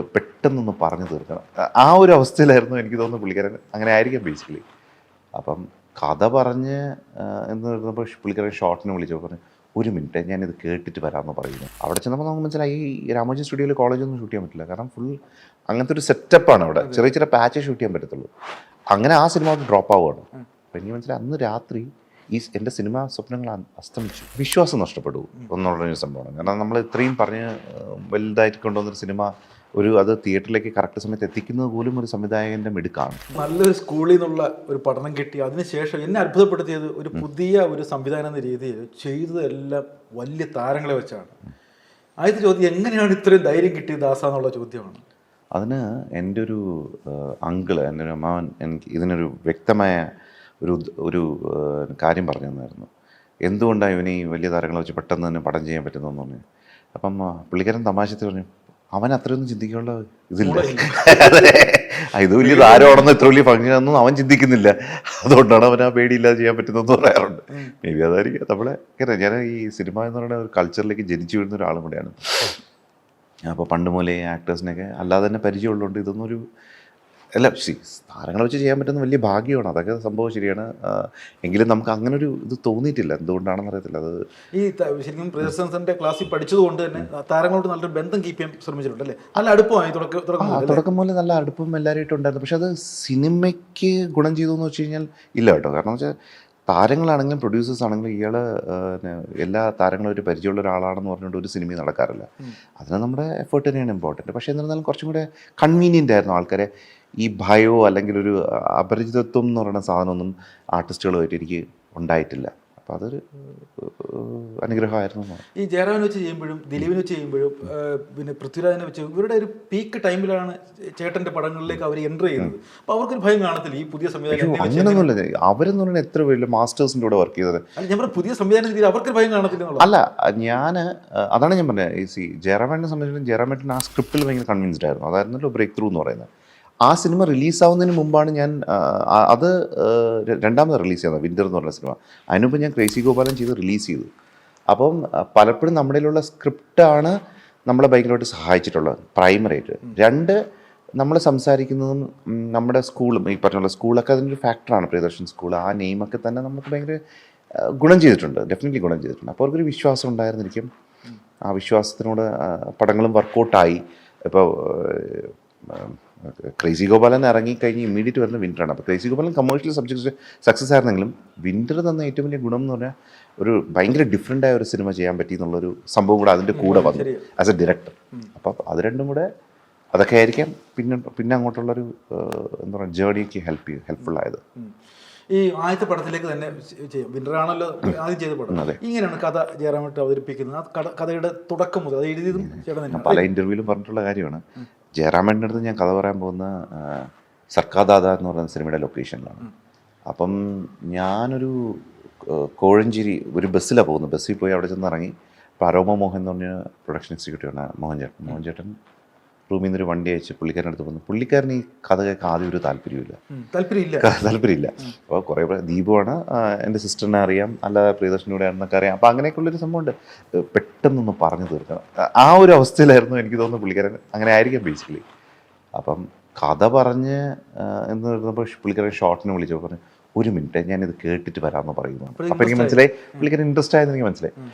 പെട്ടെന്നൊന്ന് പറഞ്ഞു തീർക്കണം. ആ- ഒരു അവസ്ഥയിലായിരുന്നു എനിക്ക് തോന്നുന്നു പുള്ളിക്കാരൻ അങ്ങനെ ആയിരിക്കാം ബേസിക്കലി അപ്പം കഥ പറഞ്ഞ് എന്ന് പറഞ്ഞപ്പോൾ പുള്ളിക്കാരൻ ഷോർട്ടിനെ വിളിച്ചു പറഞ്ഞു ഒരു മിനിറ്റ് ഞാനിത് കേട്ടിട്ട് വരാമെന്ന് പറയുന്നു. അവിടെ ചെന്നപ്പോൾ നമുക്ക് മനസ്സിലായി ഈ രാമോജി സ്റ്റുഡിയോയിൽ കോളേജൊന്നും ഷൂട്ട് ചെയ്യാൻ പറ്റില്ല. കാരണം ഫുൾ അങ്ങനത്തെ ഒരു സെറ്റപ്പാണ് അവിടെ. ചെറിയ ചെറിയ പാച്ചേ ഷൂട്ട് ചെയ്യാൻ പറ്റത്തുള്ളൂ. അങ്ങനെ ആ സിനിമ ഡ്രോപ്പ് ആവുകയാണ്. അപ്പം എനിക്ക് മനസ്സിലായി അന്ന് രാത്രി ഈ എന്റെ സിനിമാ സ്വപ്നങ്ങൾ അസ്തമിച്ചു. വിശ്വാസം നഷ്ടപ്പെടൂ എന്നുള്ളൊരു സംഭവമാണ്. കാരണം നമ്മൾ ഇത്രയും പറഞ്ഞ് വലുതായിട്ട് കൊണ്ടുവന്നൊരു സിനിമ ഒരു അത് തിയേറ്ററിലേക്ക് കറക്റ്റ് സമയത്ത് എത്തിക്കുന്നത് പോലും ഒരു സംവിധായകന്റെ മിടുക്കാണ്. നല്ലൊരു സ്കൂളിൽ നിന്നുള്ള ഒരു പഠനം കിട്ടി. അതിനുശേഷം എന്നെ അത്ഭുതപ്പെടുത്തിയത് ഒരു പുതിയ ഒരു സംവിധാനം എന്ന രീതിയിൽ ചെയ്തതെല്ലാം വലിയ താരങ്ങളെ വെച്ചാണ്. ആദ്യത്തെ ചോദ്യം എങ്ങനെയാണ് ഇത്രയും ധൈര്യം കിട്ടിയത് ദാസ എന്നുള്ള ചോദ്യമാണ്. അതിന് എന്റെ ഒരു അങ്കിൾ എന്റെ ഒരു അമ്മാവൻ എനിക്ക് ഇതിനൊരു വ്യക്തമായ ഒരു ഒരു കാര്യം പറഞ്ഞു തന്നായിരുന്നു എന്തുകൊണ്ടാണ് ഇവന് ഈ വലിയ താരങ്ങളെ വെച്ച് പെട്ടെന്ന് തന്നെ പടം ചെയ്യാൻ പറ്റുന്നതെന്ന് പറഞ്ഞു. അപ്പം പുള്ളിക്കാരൻ തമാശത്തിൽ പറഞ്ഞു അവൻ അത്രയൊന്നും ചിന്തിക്കാനുള്ള ഇതില്ല. ഇത് വലിയ താരമാണെന്ന് ഇത്ര വലിയ ഭംഗിയാണെന്നും അവൻ ചിന്തിക്കുന്നില്ല. അതുകൊണ്ടാണ് അവൻ ആ പേടിയില്ലാതെ ചെയ്യാൻ പറ്റുന്നതെന്ന് പറയാറുണ്ട്. മേ ബി അതായിരിക്കും. നമ്മളെ ഞാൻ ഈ സിനിമ എന്ന് പറയുന്ന ഒരു കൾച്ചറിലേക്ക് ജനിച്ചു വീഴുന്ന ഒരാളും കൂടെയാണ്. അപ്പോൾ പണ്ട് മുതലേ ആക്ടേഴ്സിനൊക്കെ അല്ലാതെ തന്നെ പരിചയമുള്ളതുകൊണ്ട് ഇതൊന്നും ഒരു അല്ല സി താരങ്ങളെ വെച്ച് ചെയ്യാൻ പറ്റുന്ന വലിയ ഭാഗ്യമാണ്. അതൊക്കെ സംഭവം ശരിയാണ്. എങ്കിലും നമുക്ക് അങ്ങനെ ഒരു ഇത് തോന്നിയിട്ടില്ല. എന്തുകൊണ്ടാണെന്ന് അറിയത്തില്ല. അത് ഈ ശരിക്കും പ്രിയസൻസിന്റെ ക്ലാസ്സിൽ പഠിച്ചതുകൊണ്ട് തന്നെ താരങ്ങളോട് നല്ലൊരു ബന്ധം കീപ്പ് ചെയ്യാൻ ശ്രമിച്ചിട്ടുണ്ട് അല്ലേ? നല്ല അടുപ്പമായി തുടക്കം തുടക്കം പോലെ നല്ല അടുപ്പം എല്ലാവരുമായിട്ടും ഉണ്ടായിരുന്നു. പക്ഷെ അത് സിനിമയ്ക്ക് ഗുണം ചെയ്തു എന്ന് വെച്ച് കഴിഞ്ഞാൽ ഇല്ല കേട്ടോ. കാരണം വെച്ചാൽ താരങ്ങളാണെങ്കിലും പ്രൊഡ്യൂസേഴ്സ് ആണെങ്കിലും ഇയാൾ എല്ലാ താരങ്ങളും ഒരു പരിചയമുള്ള ഒരാളാണെന്ന് പറഞ്ഞുകൊണ്ട് ഒരു സിനിമയും നടക്കാറില്ല. അതിന് നമ്മുടെ എഫേർട്ട് തന്നെയാണ് ഇമ്പോർട്ടന്റ് പക്ഷേ എന്നിരുന്നാലും കുറച്ചും കൂടെ കൺവീനിയന്റ് ആയിരുന്നു ആൾക്കാരെ. ഈ ഭയോ അല്ലെങ്കിൽ ഒരു അപരിചിതത്വം എന്ന് പറയുന്ന സാധനമൊന്നും ആർട്ടിസ്റ്റുകളുമായിട്ട് എനിക്ക് ഉണ്ടായിട്ടില്ല. അപ്പോൾ അതൊരു അനുഗ്രഹമായിരുന്നു ഈ ജയറാമിനെ വെച്ച് ചെയ്യുമ്പോഴും ദിലീപിനെ വെച്ച് ചെയ്യുമ്പോഴും പിന്നെ പൃഥ്വിരാജിനെ വെച്ച് ഇവരുടെ ഒരു പീക്ക് ടൈമിലാണ് ചേട്ടന്റെ പടങ്ങളിലേക്ക് അവർ എന്റർ ചെയ്യുന്നത്. അപ്പോൾ അവർക്കൊരു ഭയം കാണത്തില്ല ഈ പുതിയ സംവിധാനം അങ്ങനെയൊന്നുമില്ല അവരെന്ന് പറഞ്ഞാൽ എത്ര വലിയ മാസ്റ്റേഴ്സിന്റെ കൂടെ വർക്ക് ചെയ്തത്? ഞാൻ പുതിയ സംവിധാനം രീതിയിൽ അവർക്ക് ഭയം കാണത്തില്ല അല്ല ഞാൻ അതാണ് ഞാൻ പറഞ്ഞത്. ഈ സി ജയറാമേട്ടിനെ സംബന്ധിച്ചിടത്തോളം ജയറാമേട്ടിന് ആ സ്ക്രിപ്റ്റിൽ ഭയങ്കര കൺവിൻസ്ഡ് ആയിരുന്നു. അതായിരുന്നല്ലോ ബ്രേക്ക് ത്രൂ എന്ന് പറയുന്നത്. ആ സിനിമ റിലീസാവുന്നതിന് മുമ്പാണ് ഞാൻ അത് രണ്ടാമത് റിലീസ് ചെയ്യുന്നത് വിന്ദർ എന്ന് പറഞ്ഞ സിനിമ. അതിനുമുമ്പ് ഞാൻ ക്രേസി ഗോപാലൻ ചെയ്ത് റിലീസ് ചെയ്തു. അപ്പം പലപ്പോഴും നമ്മുടെ കയ്യിലുള്ള സ്ക്രിപ്റ്റാണ് നമ്മളെ ബൈക്കിലോട്ട് സഹായിച്ചിട്ടുള്ളത് പ്രൈമറിയായിട്ട് രണ്ട് നമ്മൾ സംസാരിക്കുന്നതും നമ്മുടെ സ്കൂളും ഈ പറഞ്ഞ സ്കൂളൊക്കെ അതിന്റെ ഒരു ഫാക്ടറാണ് പ്രിയദർശൻ സ്കൂൾ. ആ നെയിമൊക്കെ തന്നെ നമുക്ക് ഭയങ്കര ഗുണം ചെയ്തിട്ടുണ്ട് ഡെഫിനറ്റ്ലി ഗുണം ചെയ്തിട്ടുണ്ട്. അപ്പോൾ അവർക്കൊരു വിശ്വാസം ഉണ്ടായിരുന്നിരിക്കും. ആ വിശ്വാസത്തിനോട് പടങ്ങളും വർക്കൗട്ടായി. ഇപ്പോൾ ക്രേസി ഗോപാലൻ ഇറങ്ങിക്കഴിഞ്ഞ് ഇമ്മീഡിയറ്റ് വരുന്ന വിന്ററാണ് അപ്പോൾ crazy Gopalan commercial subjects success ആയിരുന്നെങ്കിലും winter തന്ന ഏറ്റവും വലിയ ഗുണം എന്ന് പറഞ്ഞാൽ ഒരു ഭയങ്കര ഡിഫറെന്റ് ആയ ഒരു സിനിമ ചെയ്യാൻ പറ്റി എന്നുള്ളൊരു സംഭവം കൂടെ അതിന്റെ കൂടെ വന്നു ആസ് എ ഡയറക്ടർ അപ്പോൾ അത് രണ്ടും കൂടെ അതൊക്കെ ആയിരിക്കാം. പിന്നെ പിന്നെ അങ്ങോട്ടുള്ളൊരു എന്താ പറയുക ജേർണിക്ക് ഹെൽപ്പ് ചെയ്യും ഹെൽപ്ഫുൾ ആയത്. ഈ ആദ്യത്തെ പടത്തിലേക്ക് തന്നെ ചെയ്യും. വിന്റർ ആണല്ലോ ആദ്യം ചെയ്ത പടം. ഇങ്ങനെയാണ് കഥ ജയറാമിട്ട് അവതരിപ്പിക്കുന്നത്. ആ കഥയുടെ തുടക്കം മുതൽ അത് എഴുതിയതും പല ഇന്റർവ്യൂവിലും പറഞ്ഞിട്ടുള്ള കാര്യമാണ്. ജയറാമേന്റെ അടുത്ത് ഞാൻ കഥ പറയാൻ പോകുന്ന സർക്കാർ ദാദ എന്ന് പറയുന്ന സിനിമയുടെ ലൊക്കേഷനിലാണ് അപ്പം ഞാനൊരു കോഴഞ്ചേരി ഒരു ബസ്സിലാണ് പോകുന്നത്. ബസ്സിൽ പോയി അവിടെ ചെന്ന് ഇറങ്ങി പരോമ മോഹൻ എന്ന് പറഞ്ഞ പ്രൊഡക്ഷൻ എക്സിക്യൂട്ടീവാണ് മോഹൻ ചേട്ടൻ മോഹൻ ചേട്ടൻ റൂമിൽ നിന്ന് ഒരു വണ്ടി അയച്ച് പുള്ളിക്കാരന്റെ അടുത്ത് വന്നു. പുള്ളിക്കാരൻ ഈ കഥ കേൾക്കാൻ ആദ്യം ഒരു താല്പര്യമില്ല. താല്പര്യമില്ല താല്പര്യമില്ല. അപ്പോൾ കുറേ ദീപുവാണ് എന്റെ സിസ്റ്ററിനെ അറിയാം അല്ലാതെ പ്രിയദർശനൂടെ ആണെന്നൊക്കെ അറിയാം. അപ്പോൾ അങ്ങനെയൊക്കെയുള്ളൊരു സംഭവമുണ്ട്. ഉണ്ട് പെട്ടെന്നൊന്ന് പറഞ്ഞു തീർക്കണം. ആ- ഒരു അവസ്ഥയിലായിരുന്നു എനിക്ക് തോന്നുന്നു പുള്ളിക്കാരൻ അങ്ങനെ ആയിരിക്കാം ബേസിക്കലി അപ്പം കഥ പറഞ്ഞ് എന്ന് പറഞ്ഞപ്പോൾ പുള്ളിക്കാരൻ ഷോർട്ടിനെ വിളിച്ചു. പറഞ്ഞു ഒരു മിനിറ്റ് ഞാനിത് കേട്ടിട്ട് വരാമെന്ന് പറയുന്നു. അപ്പോൾ എനിക്ക് മനസ്സിലായി. പുള്ളിക്കാരൻ ഇൻട്രസ്റ്റ് ആയെന്ന് എനിക്ക് മനസ്സിലായി.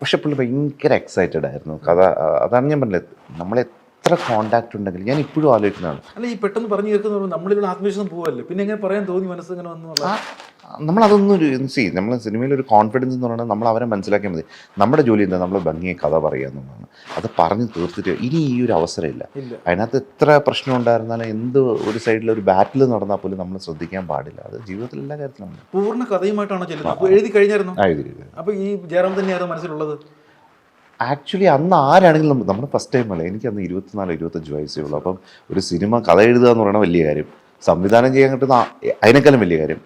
പക്ഷെ പുള്ളി ഭയങ്കര എക്സൈറ്റഡ് ആയിരുന്നു. കഥ അതാണ് ഞാൻ പറഞ്ഞത്. നമ്മൾ എത്ര കോണ്ടാക്ട് ഉണ്ടെങ്കിൽ ഞാൻ ഇപ്പോഴും ആലോചിക്കുന്നതാണ്. അല്ല ഈ പെട്ടെന്ന് പറഞ്ഞു കേൾക്കുന്ന നമ്മളിലുള്ള ആത്മവിശ്വാസം പോവല്ലേ? പിന്നെ എങ്ങനെ പറയാൻ തോന്നി മനസ്സ് ഇങ്ങനെ വന്നു നമ്മൾ നമ്മളതൊന്നും ഒരു സി നമ്മൾ സിനിമയിൽ ഒരു കോൺഫിഡൻസ് എന്ന് പറയുന്നത് നമ്മൾ അവരെ മനസ്സിലാക്കിയാൽ മതി. നമ്മുടെ ജോലി എന്താ? നമ്മൾ ഭംഗിയെ കഥ പറയുക എന്നുള്ളതാണ്. അത് പറഞ്ഞ് തീർത്തിട്ട് ഇനി ഈ ഒരു അവസരമില്ല അതിനകത്ത് എത്ര പ്രശ്നം ഉണ്ടായിരുന്നാലും എന്ത് ഒരു സൈഡിൽ ഒരു ബാറ്റിൽ നടന്നാൽ പോലും നമ്മൾ ശ്രദ്ധിക്കാൻ പാടില്ല. അത് ജീവിതത്തിൽ എല്ലാ കാര്യത്തിലും പൂർണ കഥയുമായിട്ടാണ് ചെല്ലുന്നത്? എഴുതി കഴിഞ്ഞായിരുന്നു? ഇത്. അപ്പോൾ ഈ ജയറാം തന്നെയായിരുന്നു മനസ്സിലുള്ളത്? ആക്ച്വലി അന്ന് ആരാണെങ്കിലും നമ്മൾ നമ്മുടെ ഫസ്റ്റ് ടൈം അല്ലേ? എനിക്ക് അന്ന് ഇരുപത്തിനാല് ഇരുപത്തഞ്ച് വയസ്സേ ഉള്ളൂ. അപ്പം ഒരു സിനിമ കഥ എഴുതുക എന്ന് പറയുന്നത് വലിയ കാര്യം. സംവിധാനം ചെയ്യാൻ കിട്ടുന്ന അതിനേക്കാളും വലിയ കാര്യം.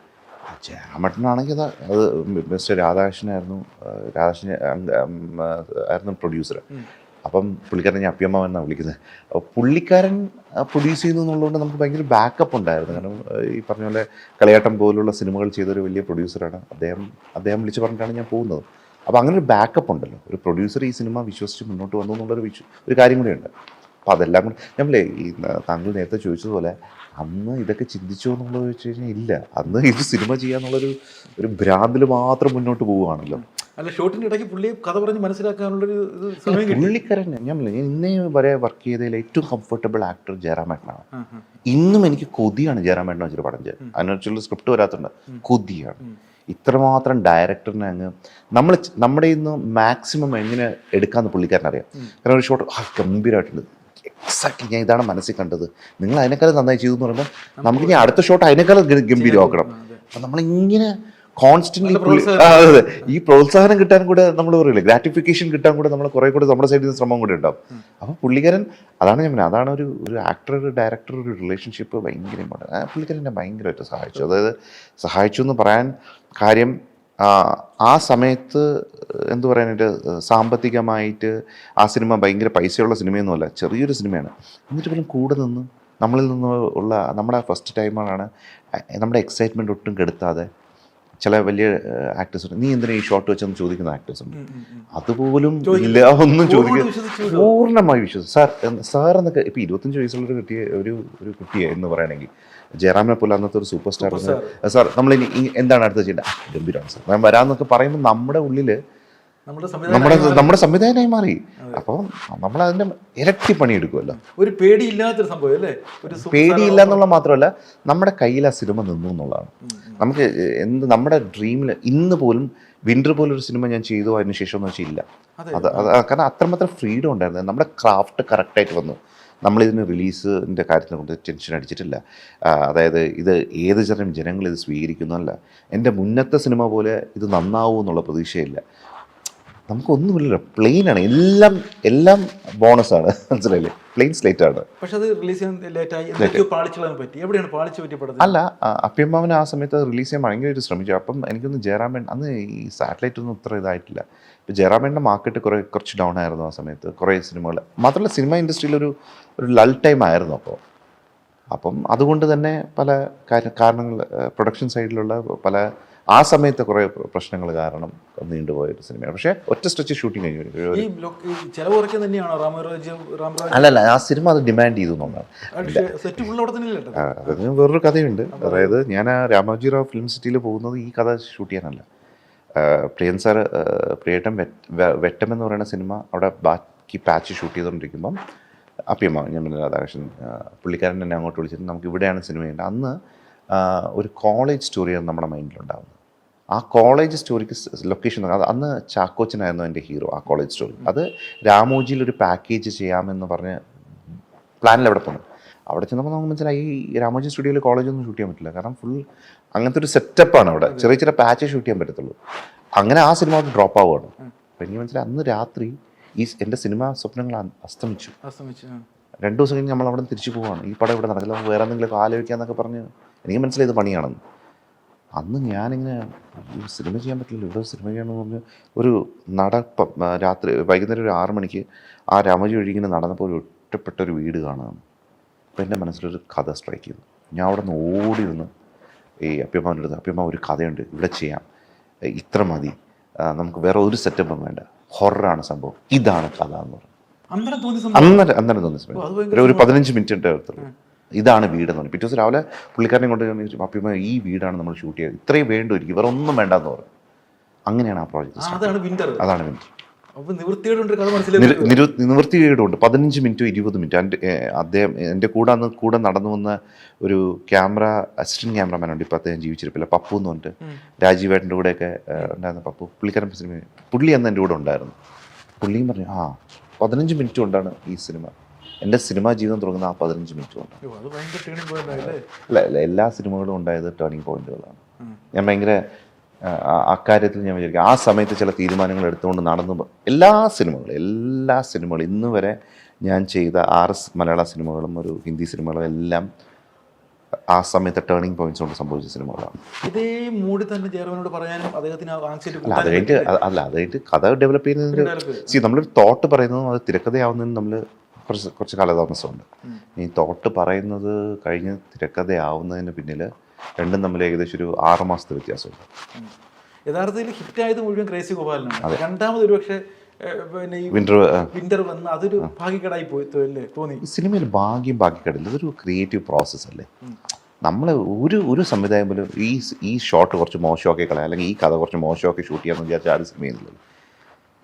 ജാമട്ടനാണെങ്കിൽ അത് അത് മിസ്റ്റർ രാധാകൃഷ്ണനായിരുന്നു രാധാകൃഷ്ണൻ ആയിരുന്നു പ്രൊഡ്യൂസർ അപ്പം പുള്ളിക്കാരൻ ഞാൻ അപ്പിയമ്മ എന്നാണ് വിളിക്കുന്നത്. അപ്പോൾ പുള്ളിക്കാരൻ പ്രൊഡ്യൂസ് ചെയ്യുന്നു എന്നുള്ളതുകൊണ്ട് നമുക്ക് ഭയങ്കര ബാക്കപ്പ് ഉണ്ടായിരുന്നു. കാരണം ഈ പറഞ്ഞ പോലെ കളിയാട്ടം പോലുള്ള സിനിമകൾ ചെയ്തൊരു വലിയ പ്രൊഡ്യൂസറാണ് അദ്ദേഹം അദ്ദേഹം വിളിച്ച് പറഞ്ഞിട്ടാണ് ഞാൻ പോകുന്നത്. അപ്പോൾ അങ്ങനെ ഒരു ബാക്കപ്പ് ഉണ്ടല്ലോ. ഒരു പ്രൊഡ്യൂസർ ഈ സിനിമ വിശ്വസിച്ച് മുന്നോട്ട് വന്നു എന്നുള്ളൊരു വിശ്വ ഒരു കാര്യം കൂടിയുണ്ട് അപ്പോൾ അതെല്ലാം കൂടി നമ്മളേ ഈ താങ്കൾ നേരത്തെ ചോദിച്ചതുപോലെ അന്ന് ഇതൊക്കെ ചിന്തിച്ചോ എന്നുള്ളത് വെച്ച് കഴിഞ്ഞാൽ ഇല്ല. അന്ന് ഇത് സിനിമ ചെയ്യാന്നുള്ളൊരു ഒരു ഭ്രാന്തിൽ മാത്രം മുന്നോട്ട് പോവുകയാണല്ലോ. അല്ല ഷോട്ടിന്റെ ഇടയ്ക്ക് പുള്ളിയെ കഥ പറഞ്ഞ് മനസ്സിലാക്കാനുള്ളൊരു സമയം പുള്ളിക്കാരൻ ഞാൻ ഞാൻ ഇന്നേ വരെ വർക്ക് ചെയ്തതിൽ ഏറ്റവും കംഫർട്ടബിൾ ആക്ടർ ജയറാമേട്ടനാണ്. ഇന്നും എനിക്ക് കൊതിയാണ് ജയറാമേട്ടനെ വെച്ചൊരു പടം ചെയ്യാൻ. അതിനൊരു സ്ക്രിപ്റ്റ് വരാത്തുണ്ട് കൊതിയാണ്. ഇത്രമാത്രം ഡയറക്ടറിനെ അങ്ങ് നമ്മൾ നമ്മുടെ ഇന്ന് മാക്സിമം എങ്ങനെ എടുക്കാമെന്ന് പുള്ളിക്കാരൻ അറിയാം. കാരണം ഒരു ഷോട്ട് ഗംഭീരമായിട്ടുണ്ട് എക്സാക്ട്ലി ഞാൻ ഇതാണ് മനസ്സിൽ കണ്ടത്. നിങ്ങൾ അതിനേക്കാളും നന്നായി ചെയ്തു എന്ന് പറയുമ്പോൾ നമുക്ക് ഇനി അടുത്ത ഷോട്ട് അതിനേക്കാളും ഗംഭീരമാക്കണം. അപ്പം നമ്മളിങ്ങനെ കോൺസ്റ്റന്റ്ലി അതെ ഈ പ്രോത്സാഹനം കിട്ടാൻ കൂടെ നമ്മൾ പറയില്ലേ? ഗ്രാറ്റിഫിക്കേഷൻ കിട്ടാൻ കൂടെ നമ്മൾ കുറെ കൂടെ നമ്മുടെ സൈഡിൽ നിന്ന് ശ്രമം കൂടെ ഉണ്ടാവും. അപ്പോൾ പുള്ളിക്കാരൻ അതാണ് ഞാൻ പറഞ്ഞത്. അതാണ് ഒരു ഒരു ആക്ടർ ഒരു ഡയറക്ടർ ഒരു റിലേഷൻഷിപ്പ് ഭയങ്കര ഇമ്പോർട്ടന്റ് പുള്ളിക്കാരൻ എന്നെ ഭയങ്കരമായിട്ട് സഹായിച്ചു. അതായത് സഹായിച്ചു എന്ന് പറയാൻ കാര്യം ആ, ആ സമയത്ത് എന്തു പറയാനായിട്ട് സാമ്പത്തികമായിട്ട് ആ സിനിമ ഭയങ്കര പൈസയുള്ള സിനിമയൊന്നുമല്ല ചെറിയൊരു സിനിമയാണ്. എന്നിട്ട് പോലും കൂടെ നിന്ന് നമ്മളിൽ നിന്ന് ഉള്ള നമ്മുടെ ഫസ്റ്റ് ടൈമാണ് നമ്മുടെ എക്സൈറ്റ്മെന്റ് ഒട്ടും കെടുത്താതെ ചില വലിയ ആക്ടേഴ്സ് ഉണ്ട്. നീ എന്തിനാ ഈ ഷോർട്ട് വെച്ചെന്ന് ചോദിക്കുന്ന ആക്ടേഴ്സ് ഉണ്ട്. അതുപോലും ഇല്ല. ഒന്നും ചോദിക്കുക പൂർണമായി വിശ്വസിച്ചു. സാർ സാർ എന്നൊക്കെ ഇപ്പൊ ഇരുപത്തഞ്ച് വയസ്സുള്ള കിട്ടിയ ഒരു ഒരു കുട്ടിയെ എന്ന് പറയണമെങ്കിൽ ജയറാമിനെ പോലെ അന്നത്തെ ഒരു സൂപ്പർ സ്റ്റാർ സാർ നമ്മളിനി എന്താണ് അടുത്ത ചെയ്യേണ്ടത്? ഗംഭീരമാണ് സാർ. ഞാൻ വരാന്നൊക്കെ പറയുമ്പോൾ നമ്മുടെ ഉള്ളിൽ നമ്മുടെ നമ്മുടെ സംവിധാനമായി മാറി. അപ്പോൾ നമ്മൾ അതിന്റെ ഇരട്ടി പണിയെടുക്കുമല്ലോ ഒരു പേടിയില്ലാത്തൊരു സംഭവം അല്ലേ? ഒരു പേടിയില്ല എന്നുള്ള മാത്രമല്ല നമ്മുടെ കയ്യിൽ ആ സിനിമ നിന്നു എന്നുള്ളതാണ്. നമുക്ക് എന്ത് നമ്മുടെ ഡ്രീമിൽ ഇന്ന് പോലും വിന്റർ പോലൊരു സിനിമ ഞാൻ ചെയ്തു അതിന് ശേഷം എന്ന് വെച്ചാൽ ഇല്ല. അതെ. കാരണം അത്രമാത്രം ഫ്രീഡം ഉണ്ടായിരുന്നു. നമ്മുടെ ക്രാഫ്റ്റ് കറക്റ്റായിട്ട് വന്നു. നമ്മളിതിന് റിലീസിന്റെ കാര്യത്തിനെ കൊണ്ട് ടെൻഷൻ അടിച്ചിട്ടില്ല. അതായത് ഇത് ഏത് തരം ജനങ്ങൾ ഇത് സ്വീകരിക്കുന്നല്ല എന്റെ മുന്നത്തെ സിനിമ പോലെ ഇത് നന്നാവൂ എന്നുള്ള പ്രതീക്ഷയില്ല. നമുക്കൊന്നുമില്ലല്ലോ. പ്ലെയിൻ ആണ്. എല്ലാം എല്ലാം ബോണസ് ആണ്. മനസ്സിലായില്ലേ? പ്ലെയിൻ സ്ലേറ്റ് ആണ്. പക്ഷെ അത് റിലീസ് ചെയ്യാൻ പറ്റി. എവിടെയാണ് പാളിച്ച അല്ല അപ്പ്യമ്മാവൻ അപ്യമ്മാവൻ ആ സമയത്ത് റിലീസ് ചെയ്യാൻ ഭയങ്കരമായിട്ട് ശ്രമിച്ചു. അപ്പം എനിക്കൊന്ന് ജയറാമേൺ അന്ന് ഈ സാറ്റലൈറ്റ് ഒന്നും ഇത്ര ഇതായിട്ടില്ല. ഇപ്പം ജയറാമേന്റെ മാർക്കറ്റ് കുറേ കുറച്ച് ഡൗൺ ആയിരുന്നു ആ സമയത്ത് കുറേ സിനിമകൾ മാത്രമല്ല സിനിമ ഇൻഡസ്ട്രിയിലൊരു ഒരു ഒരു ലൾ ടൈം ആയിരുന്നു അപ്പോൾ അപ്പം അതുകൊണ്ട് തന്നെ പല കാര്യ കാരണങ്ങൾ പ്രൊഡക്ഷൻ സൈഡിലുള്ള പല ആ സമയത്ത് കുറേ പ്രശ്നങ്ങൾ കാരണം നീണ്ടുപോയൊരു സിനിമയാണ്. പക്ഷേ ഒറ്റ സ്ട്രെച്ച് ഷൂട്ടിംഗ് കഴിഞ്ഞു അല്ലല്ല ആ സിനിമ അത് ഡിമാൻഡ് ചെയ്തു എന്നുള്ളതാണ്. വേറൊരു കഥയുണ്ട്. അതായത് ഞാൻ ആ രാമോജി റാവ് ഫിലിം സിറ്റിയിൽ പോകുന്നത് ഈ കഥ ഷൂട്ട് ചെയ്യാനല്ല. പ്രിയൻ സാർ പ്രിയേട്ടൻ വെട്ടം എന്ന് പറയുന്ന സിനിമ അവിടെ ബാക്കി പാച്ച് ഷൂട്ട് ചെയ്തുകൊണ്ടിരിക്കുമ്പം അപ്പിയമ്മ ഞാൻ രാധാകൃഷ്ണൻ പുള്ളിക്കാരൻ എന്നെ അങ്ങോട്ട് വിളിച്ചിട്ട് നമുക്ക് ഇവിടെയാണ് സിനിമ ചെയ്യേണ്ടത്. അന്ന് ഒരു കോളേജ് സ്റ്റോറിയാണ് നമ്മുടെ മൈൻഡിലുണ്ടാകുന്നത് ആ കോളേജ് സ്റ്റോറിക്ക് ലൊക്കേഷൻ അത് അന്ന് ചാക്കോച്ചനായിരുന്നു എന്റെ ഹീറോ ആ കോളേജ് സ്റ്റോറി അത് രാമോജിയിൽ ഒരു പാക്കേജ് ചെയ്യാമെന്ന് പറഞ്ഞ് പ്ലാനിൽ അവിടെ പോകുന്നു അവിടെ ചെന്നപ്പോൾ നമുക്ക് മനസ്സിലായി ഈ രാമോജി സ്റ്റുഡിയോയിൽ കോളേജൊന്നും ഷൂട്ട് ചെയ്യാൻ പറ്റില്ല. കാരണം ഫുൾ അങ്ങനത്തെ ഒരു സെറ്റപ്പാണ് അവിടെ. ചെറിയ ചെറിയ പാച്ചേ ഷൂട്ട് ചെയ്യാൻ പറ്റത്തുള്ളൂ. അങ്ങനെ ആ സിനിമ ഡ്രോപ്പ് ആവുകയാണ്. അപ്പം എനിക്ക് മനസ്സിലായി അന്ന് രാത്രി ഈ എന്റെ സിനിമ സ്വപ്നങ്ങൾ അസ്തമിച്ചു. രണ്ടു ദിവസം കഴിഞ്ഞ് നമ്മൾ അവിടെ നിന്ന് തിരിച്ചു പോവാണ്. ഈ പടം ഇവിടെ നടക്കില്ല വേറെ എന്തെങ്കിലും ആലോചിക്കാന്നൊക്കെ പറഞ്ഞ് എനിക്ക് മനസ്സിലായി ഇത് പണിയാണെന്ന്. അന്ന് ഞാനിങ്ങനെ സിനിമ ചെയ്യാൻ പറ്റില്ല ഇവിടെ സിനിമ ചെയ്യണമെന്ന് പറഞ്ഞ് ഒരു നടപ്പം രാത്രി വൈകുന്നേരം ഒരു ആറ് മണിക്ക് ആ രാമജി വഴി ഇങ്ങനെ നടന്നപ്പോൾ ഒരു ഒറ്റപ്പെട്ട ഒരു വീട് കാണുകയാണ് അപ്പോൾ എന്റെ മനസ്സിലൊരു കഥ സ്ട്രൈക്ക് ചെയ്തു. ഞാൻ അവിടെ നിന്ന് ഓടി നിന്ന് ഈ അപ്പ്യമ്മന്റെ അടുത്ത് അപ്പ്യമ്മ ഒരു കഥയുണ്ട് ഇവിടെ ചെയ്യാം. ഇത്ര മതി. നമുക്ക് വേറെ ഒരു സെറ്റപ്പും വേണ്ട. ഹൊററാണ് സംഭവം. ഇതാണ് കഥ എന്ന് പറഞ്ഞു. അന്നേരം തോന്നിയ സംഭവം അന്നേരം അന്നേരം തോന്നി സമയം. ഒരു- പതിനഞ്ച് മിനിറ്റ് എടുത്തുള്ളൂ. ഇതാണ് വീടെന്ന് പറഞ്ഞു. പിറ്റേ ദിവസം രാവിലെ പുള്ളിക്കാരനെ കൊണ്ട് ഞാൻ ഈ വീടാണ് നമ്മൾ ഷൂട്ട് ചെയ്തത് ഇത്രയും വേണ്ട വേറെ ഒന്നും വേണ്ടെന്ന് പറഞ്ഞു. അങ്ങനെയാണ് ആ പ്രോജക്റ്റ് അതാണ് വിന്റർ അതാണ് വിന്റർ നിവൃത്തികേടുണ്ട് പതിനഞ്ച് മിനിറ്റോ ഇരുപത് മിനിറ്റ്. എന്റെ അദ്ദേഹം എന്റെ കൂടെ അന്ന് കൂടെ നടന്നു വന്ന ഒരു ക്യാമറ അസിസ്റ്റന്റ് ക്യാമറമാൻ ഉണ്ട്. ഇപ്പം അദ്ദേഹം ജീവിച്ചിരിപ്പില്ല. പപ്പു എന്ന് പറഞ്ഞിട്ട് രാജീവേട്ടന്റെ കൂടെയൊക്കെ ഉണ്ടായിരുന്നു ഉണ്ടായിരുന്ന പപ്പു. പുള്ളിക്കാരൻ സിനിമ പുള്ളി അന്ന് എന്റെ കൂടെ ഉണ്ടായിരുന്നു. പുള്ളിയും പറഞ്ഞു ആ പതിനഞ്ച് മിനിറ്റ് കൊണ്ടാണ് ഈ സിനിമ എന്റെ സിനിമാ ജീവിതം തുടങ്ങുന്ന ആ പതിനഞ്ച് മിനിറ്റ് കൊണ്ട്. അല്ല എല്ലാ സിനിമകളും ഉണ്ടായത് ടേണിംഗ് പോയിന്റുകളാണ് ഞാൻ ഭയങ്കര അക്കാര്യത്തിൽ ഞാൻ വിചാരിക്കും. ആ സമയത്ത് ചില തീരുമാനങ്ങൾ എടുത്തുകൊണ്ട് നടന്നു എല്ലാ സിനിമകളും എല്ലാ സിനിമകളും. ഇന്ന് വരെ ഞാൻ ചെയ്ത ആറ് മലയാള സിനിമകളും ഒരു ഹിന്ദി സിനിമകളും എല്ലാം ആ സമയത്തെ ടേണിംഗ് പോയിന്റ്സ് കൊണ്ട് സംഭവിച്ച സിനിമകളാണ്. ഇതേ മൂടി തന്നെ ജയറാമിനോട് പറയാനും അദ്ദേഹത്തിന് അല്ല അത് കഴിഞ്ഞിട്ട് അല്ല അത് കഴിഞ്ഞിട്ട് കഥ ഡെവലപ്പ് ചെയ്യുന്നതിന് സി നമ്മളൊരു തോട്ട് പറയുന്നതും അത് തിരക്കഥയാവുന്നതിനും നമ്മൾ കുറച്ച് കുറച്ച് കാലതാമസമുണ്ട്. ഈ തോട്ട് പറയുന്നത് കഴിഞ്ഞ് തിരക്കഥയാവുന്നതിന് പിന്നിൽ രണ്ടും തമ്മിൽ ഏകദേശം ഒരു ആറ് മാസത്തെ വ്യത്യാസമുണ്ട്. യഥാർത്ഥത്തിൽ ഹിറ്റായത് മുഴുവൻ ക്രേസി ഗോപാലനാണ്. രണ്ടാമത് ഒരുപക്ഷെ പക്ഷേ പിന്നെ ഈ വിന്റർ വിന്റർ വന്ന് അതൊരു ഭാഗ്യക്കടായി പോയി തോന്നി. സിനിമയിൽ ഭാഗ്യം ബാക്കിക്കടില്ല ഇതൊരു ക്രിയേറ്റീവ് പ്രോസസ്സ് അല്ലേ? നമ്മൾ ഒരു ഒരു സംവിധായം പോലും ഈ ഈ ഷോട്ട് കുറച്ച് മോശമാക്കി കളയാം. അല്ലെങ്കിൽ ഈ കഥ കുറച്ച് മോശമാക്കി ഷൂട്ട് ചെയ്യാമെന്ന് വിചാരിച്ചാൽ ആരും സിനിമ ചെയ്യുന്നില്ല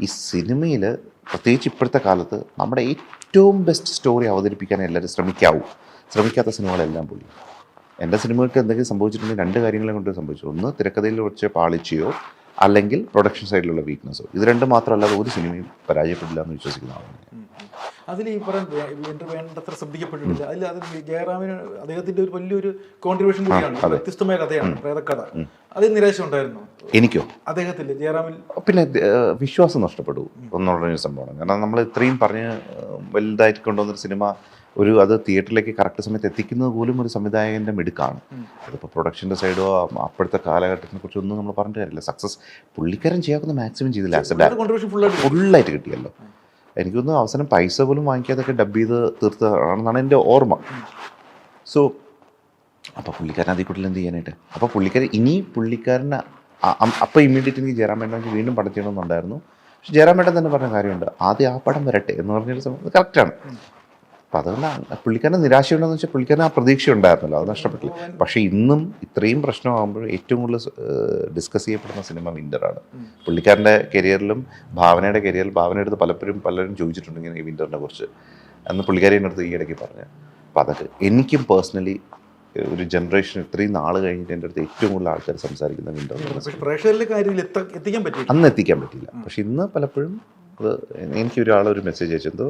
ഈ സിനിമയിൽ പ്രത്യേകിച്ച് ഇപ്പോഴത്തെ കാലത്ത് നമ്മുടെ ഏറ്റവും ബെസ്റ്റ് സ്റ്റോറി അവതരിപ്പിക്കാൻ എല്ലാവരും ശ്രമിക്കാവൂ. ശ്രമിക്കാത്ത സിനിമകളെല്ലാം പോയി. എന്റെ സിനിമകൾക്ക് എന്തെങ്കിലും സംഭവിച്ചിട്ടുണ്ടെങ്കിൽ രണ്ട് കാര്യങ്ങളെ കൊണ്ട് സംഭവിച്ചു. ഒന്ന് തിരക്കഥയിൽ കുറച്ച് പാളിച്ചയോ അല്ലെങ്കിൽ പ്രൊഡക്ഷൻ സൈഡിലുള്ള വീക്ക്നെസ്സോ ഇത് രണ്ട് മാത്രമല്ലാതെ ഒരു സിനിമയും പരാജയപ്പെടില്ല എന്ന് വിശ്വസിക്കുന്ന ആളാണ് അതിൽ ഈ പറയാൻ വിന്റർ വേണ്ടത്ര ശ്രദ്ധിക്കപ്പെട്ടിട്ടില്ല. അതിൽ അത് ജയറാമിന് അദ്ദേഹത്തിന്റെ ഒരു വലിയൊരു കോൺട്രിബ്യൂഷൻ കൂടിയാണ്. വ്യത്യസ്തമായ കഥയാണ് പ്രേതക്കഥ. അതിൽ നിരാശ ഉണ്ടായിരുന്നു എനിക്കോ? അദ്ദേഹത്തിൽ ജയറാമിൽ? പിന്നെ വിശ്വാസം നഷ്ടപ്പെട്ടു എന്നുള്ള ഒരു സംഭവമാണ്. കാരണം നമ്മൾ ഇത്രയും പറഞ്ഞ് വലുതായിട്ട് കൊണ്ടുവന്നൊരു സിനിമ ഒരു അത് തിയേറ്ററിലേക്ക് കറക്റ്റ് സമയത്ത് എത്തിക്കുന്നത് പോലും ഒരു സംവിധായകന്റെ മിടുക്കാണ്. അതിപ്പോൾ പ്രൊഡക്ഷന്റെ സൈഡോ അപ്പോഴത്തെ കാലഘട്ടത്തിനെ കുറിച്ചൊന്നും നമ്മൾ പറഞ്ഞിട്ട് കാര്യമില്ല. സക്സസ് പുള്ളിക്കാരൻ ചെയ്യാക്കുന്ന മാക്സിമം ചെയ്തില്ല. ഫുള്ളായിട്ട് ഫുള്ളായിട്ട് കിട്ടിയല്ലോ. എനിക്കൊന്നും അവസരം പൈസ പോലും വാങ്ങിക്കാതൊക്കെ ഡബ് ചെയ്ത് തീർത്തതാണെന്നാണ് എന്റെ ഓർമ്മ. സോ അപ്പോൾ പുള്ളിക്കാരൻ അതിൽ കൂടുതൽ എന്ത് ചെയ്യാനായിട്ട്? അപ്പോൾ പുള്ളിക്കാരൻ ഇനി പുള്ളിക്കാരന് അപ്പോൾ ഇമ്മീഡിയറ്റ് എനിക്ക് ജയറാം മേട്ടൻ വീണ്ടും പടം ചെയ്യണമെന്നുണ്ടായിരുന്നു. പക്ഷെ ജയറാം മേട്ടൻ തന്നെ പറഞ്ഞ കാര്യമുണ്ട്. ആദ്യം ആ പടം വരട്ടെ എന്ന് പറഞ്ഞൊരു സമയത്ത് കറക്റ്റാണ് അപ്പം അതുകൊണ്ട് പുള്ളിക്കാരന് നിരാശയുണ്ടെന്ന് വെച്ചാൽ പുള്ളിക്കാരൻ ആ പ്രതീക്ഷ ഉണ്ടായിരുന്നല്ലോ അത് നഷ്ടപ്പെട്ടില്ല. പക്ഷേ ഇന്നും ഇത്രയും പ്രശ്നമാകുമ്പോൾ ഏറ്റവും കൂടുതൽ ഡിസ്കസ് ചെയ്യപ്പെടുന്ന സിനിമ വിന്ററാണ് പുള്ളിക്കാരന്റെ കരിയറിലും ഭാവനയുടെ കരിയറിൽ ഭാവന എടുത്ത് പലപ്പോഴും പലരും ചോദിച്ചിട്ടുണ്ട് ഇങ്ങനെ ഈ വിന്ററിനെ കുറിച്ച്. അന്ന് പുള്ളിക്കാരി എന്റെ അടുത്ത് ഈ ഇടയ്ക്ക് പറഞ്ഞു അപ്പോൾ അതൊക്കെ എനിക്കും പേഴ്സണലി ഒരു ജനറേഷൻ ഇത്രയും നാൾ കഴിഞ്ഞിട്ട് എന്റെ അടുത്ത് ഏറ്റവും കൂടുതൽ ആൾക്കാർ സംസാരിക്കുന്ന വിൻഡോ എത്തിക്കാൻ പറ്റില്ല അന്ന് എത്തിക്കാൻ പറ്റില്ല പക്ഷെ ഇന്ന് പലപ്പോഴും അത് എനിക്ക് ഒരാളൊരു മെസ്സേജ് അയച്ചെന്തോ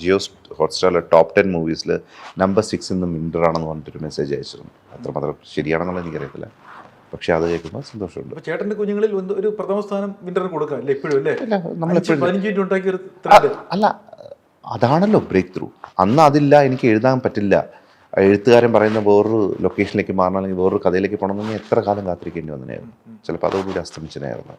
ജിയോ ഹോട്ട്സ്റ്റാറിലെ ടോപ്പ് ടെൻ മൂവീസിൽ നമ്പർ സിക്സ് ഇന്ന് മിൻഡർ ആണെന്ന് പറഞ്ഞിട്ടൊരു മെസ്സേജ് അയച്ചിരുന്നു. അത്രമാത്രം ശരിയാണെന്നുള്ള എനിക്കറിയത്തില്ല. പക്ഷെ അത് കേൾക്കുമ്പോൾ സന്തോഷമുണ്ട്. ചേട്ടന്റെ കുഞ്ഞുങ്ങളിൽ ഒരു പ്രഥമ സ്ഥാനം വിന്ററിന് കൊടുക്കാം അല്ലേ ഇപ്പോഴും അല്ലേ? ഒരു അല്ല അതാണല്ലോ ബ്രേക്ക് ത്രൂ അന്ന് അതില്ല എനിക്ക് എഴുതാൻ പറ്റില്ല. എഴുത്തുകാരൻ പറയുന്ന വേറൊരു ലൊക്കേഷനിലേക്ക് മാറണം അല്ലെങ്കിൽ വേറൊരു കഥയിലേക്ക് പോകണമെന്ന് എത്ര കാലം കാത്തിരിക്കേണ്ടി വന്നതിനായിരുന്നു ചിലപ്പോൾ അതോടുകൂടി അസ്തമിച്ചനായിരുന്നു